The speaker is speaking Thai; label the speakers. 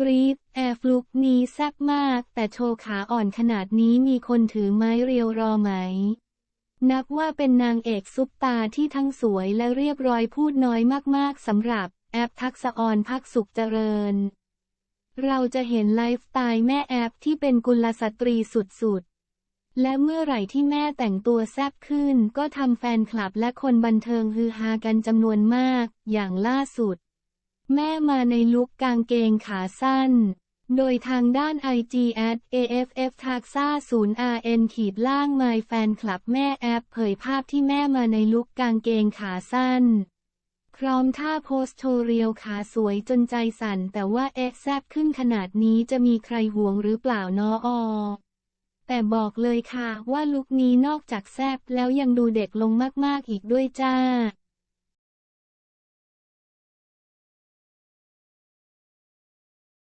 Speaker 1: กรีดแอร์ฟลุกนี้แซ่บมาก แต่โชว์ขาอ่อนขนาดนี้มีคนถือไม้เรียวรอไหม นับว่าเป็นนางเอกซุปตาที่ทั้งสวยและเรียบร้อยพูดน้อยมากๆสำหรับแอปทักษออนพักสุขเจริญ เราจะเห็นไลฟ์สไตล์แม่แอปที่เป็นกุลสตรีสุดๆ และเมื่อไหร่ที่แม่แต่งตัวแซ่บขึ้น ก็ทำแฟนคลับและคนบันเทิงฮือฮากันจำนวนมาก อย่างล่าสุด แม่มาในลุคกางเกงขาสั้น โดยทางด้าน IG at AFF ทักซ่า0 RN ขีดล่างไมแฟนคลับแม่แอปเผยภาพที่แม่มาในลุคกางเกงขาสั้น พร้อมท่าโพสโชว์เรียวขาสวยจนใจสั่น แต่ว่าเอ๊ะแซบขึ้นขนาดนี้จะมีใครห่วงหรือเปล่าน้ออแต่บอกเลยค่ะว่าลุคนี้นอกจากแซบแล้วยังดูเด็กลงมากๆอีกด้วยจ้า